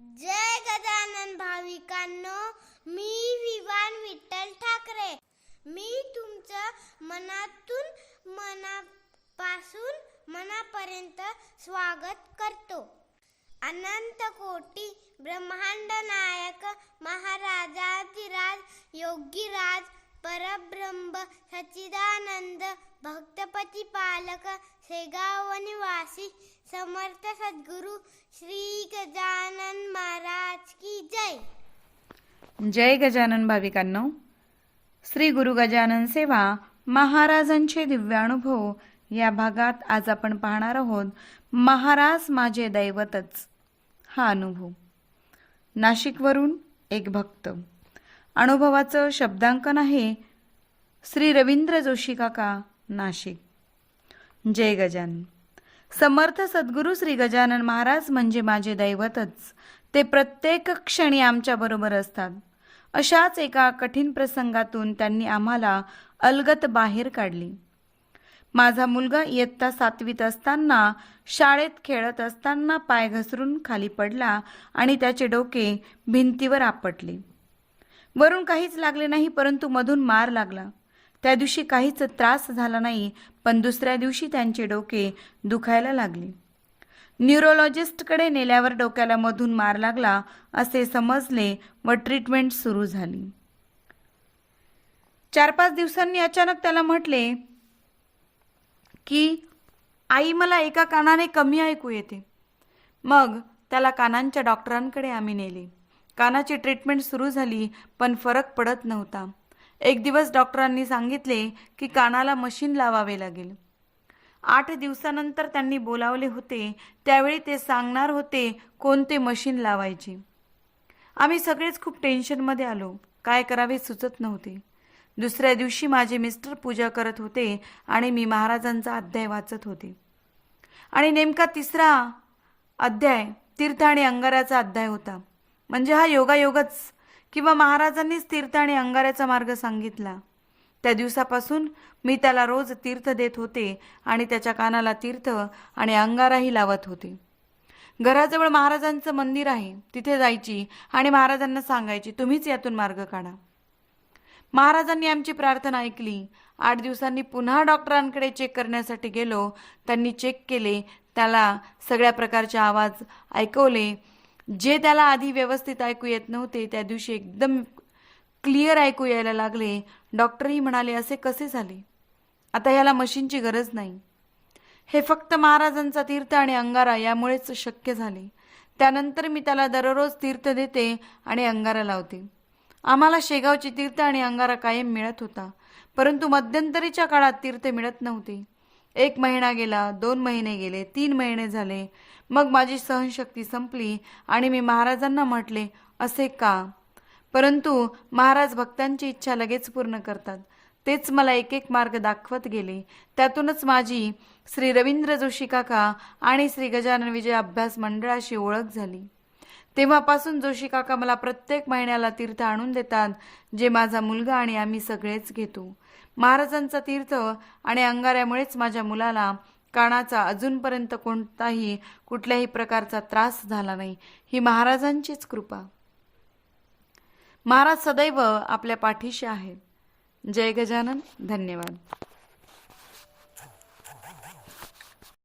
जय गजानन भाविकांनो मी विवान विठ्ठल ठाकरे. मी तुमचं मनातून मनापासून मनापर्यंत स्वागत करतो. अनंत कोटी ब्रह्मांड नायक महाराजाधिराज योगीराज परब्रह्म सच्चिदानंद भक्तपती पालक शेगाव निवासी समर्थ सद्गुरु श्री गजा महाराज की जय जय गजानन भाविकांनो. श्री गुरु गजानन सेवा महाराजांचे दिव्यानुभव या भागात आज आपण पाहणार आहोत. महाराज माझे दैवतच हा अनुभव. नाशिकवरून एक भक्त. अनुभवाचं शब्दांकन आहे श्री रवींद्र जोशी काका नाशिक. जय गजानन. समर्थ सद्गुरू श्री गजानन महाराज म्हणजे माझे दैवतच. ते प्रत्येक क्षणी आमच्याबरोबर असतात. अशाच एका कठीण प्रसंगातून त्यांनी आम्हाला अलगत बाहेर काढली. माझा मुलगा इयत्ता सातवीत असताना शाळेत खेळत असताना पाय घसरून खाली पडला आणि त्याचे डोके भिंतीवर आपटले. वरून काहीच लागले नाही परंतु मधून मार लागला. त्या दिवशी काहीच त्रास झाला नाही पण दुसऱ्या दिवशी त्यांचे डोके दुखायला लागले. न्यूरोलॉजिस्टकडे नेल्यावर डोक्याला मधून मार लागला असे समजले व ट्रीटमेंट सुरू झाली. चार पाच दिवसांनी अचानक त्याला म्हटले की आई मला एका कानाने कमी ऐकू येते. मग त्याला कानांच्या डॉक्टरांकडे आम्ही नेले. कानाची ट्रीटमेंट सुरू झाली पण फरक पडत नव्हता. एक दिवस डॉक्टरांनी सांगितले की कानाला मशीन लावावे लागेल. आठ दिवसानंतर त्यांनी बोलावले होते. त्यावेळी ते सांगणार होते कोणते मशीन लावायचे? आम्ही सगळेच खूप टेन्शनमध्ये आलो. काय करावे सुचत नव्हते. दुसऱ्या दिवशी माझे मिस्टर पूजा करत होते आणि मी महाराजांचा अध्याय वाचत होते. आणि नेमका तिसरा अध्याय तीर्थ आणि अंगाराचा अध्याय होता. म्हणजे हा योगायोगच किंवा महाराजांनीच तीर्थ आणि अंगाऱ्याचा मार्ग सांगितला. त्या दिवसापासून मी त्याला रोज तीर्थ देत होते आणि त्याच्या कानाला तीर्थ आणि अंगाराही लावत होते. घराजवळ महाराजांचं मंदिर आहे. तिथे जायची आणि महाराजांना सांगायची तुम्हीच यातून मार्ग काढा. महाराजांनी आमची प्रार्थना ऐकली. आठ दिवसांनी पुन्हा डॉक्टरांकडे चेक करण्यासाठी गेलो. त्यांनी चेक केले. त्याला सगळ्या प्रकारचे आवाज ऐकवले. जे त्याला आधी व्यवस्थित ऐकू येत नव्हते त्या दिवशी एकदम क्लिअर ऐकू यायला लागले. डॉक्टरही म्हणाले असे कसे झाले? आता याला मशीनची गरज नाही. हे फक्त महाराजांचा तीर्थ आणि अंगारा यामुळेच शक्य झाले. त्यानंतर मी त्याला दररोज तीर्थ देते आणि अंगारा लावते. आम्हाला शेगावची तीर्थ आणि अंगारा कायम मिळत होता परंतु मध्यंतरीच्या काळात तीर्थ मिळत नव्हते. एक महिना गेला दोन महिने गेले तीन महिने झाले. मग माझी सहनशक्ती संपली आणि मी महाराजांना म्हटले असे का? परंतु महाराज भक्तांची इच्छा लगेच पूर्ण करतात. तेच मला एक एक मार्ग दाखवत गेले. त्यातूनच माझी श्री रवींद्र जोशी काका आणि श्री गजानन विजय अभ्यास मंडळाशी ओळख झाली. तेव्हापासून जोशी काका मला प्रत्येक महिन्याला तीर्थ आणून देतात जे माझा मुलगा आणि आम्ही सगळेच घेतो. महाराजांचा तीर्थ आणि अंगाऱ्यामुळेच माझ्या मुलाला कानाचा अजूनपर्यंत कोणताही कुठल्याही प्रकारचा त्रास झाला नाही. ही महाराजांचीच कृपा. महाराज सदैव आपल्या पाठीशी आहे. जय गजानन. धन्यवाद.